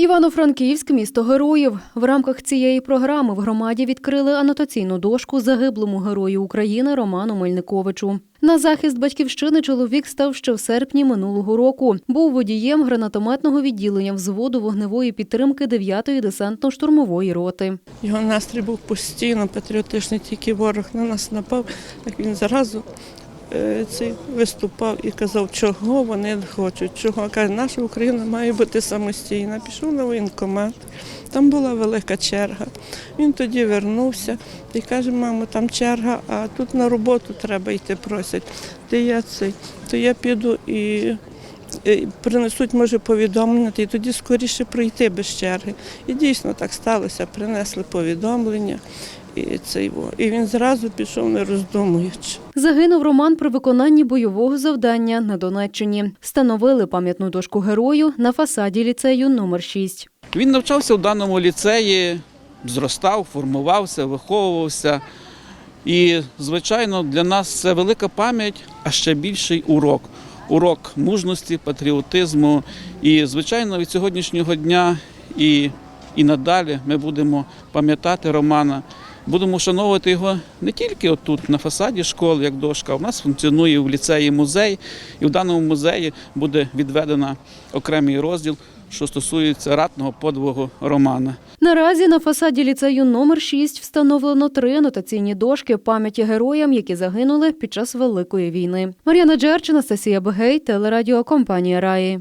Івано-Франківськ місто героїв. В рамках цієї програми в громаді відкрили анотаційну дошку загиблому герою України Роману Мельниковичу. На захист батьківщини чоловік став ще в серпні минулого року. Був водієм гранатометного відділення взводу вогневої підтримки 9-ї десантно-штурмової роти. Його настрій був постійно патріотичний, тільки ворог на нас напав, так він зразу цей виступав і казав, чого вони хочуть, чого. Каже, наша Україна має бути самостійна. Пішов на воєнкомат, там була велика черга. Він тоді вернувся і каже, мамо, там черга, а тут на роботу треба йти, просять. Де я цей, то я піду і. І Принесуть, може, повідомлення, і тоді скоріше пройти без черги. І дійсно так сталося. Принесли повідомлення, і цей во. І він зразу пішов, не роздумуючи. Загинув Роман при виконанні бойового завдання на Донеччині. Встановили пам'ятну дошку герою на фасаді ліцею номер 6. Він навчався в даному ліцеї, зростав, формувався, виховувався. І, звичайно, для нас це велика пам'ять, а ще більший урок. Урок мужності, патріотизму. І, звичайно, від сьогоднішнього дня і, і надалі ми будемо пам'ятати Романа. Будемо вшановувати його не тільки отут, на фасаді школи, як дошка. У нас функціонує в ліцеї музей, і в даному музеї буде відведено окремий розділ, що стосується ратного подвигу Романа. Наразі на фасаді ліцею номер 6 встановлено три анотаційні дошки пам'яті героям, які загинули під час Великої війни. Мар'яна Джерчина, Анастасія Бегей, телерадіокомпанія Раї.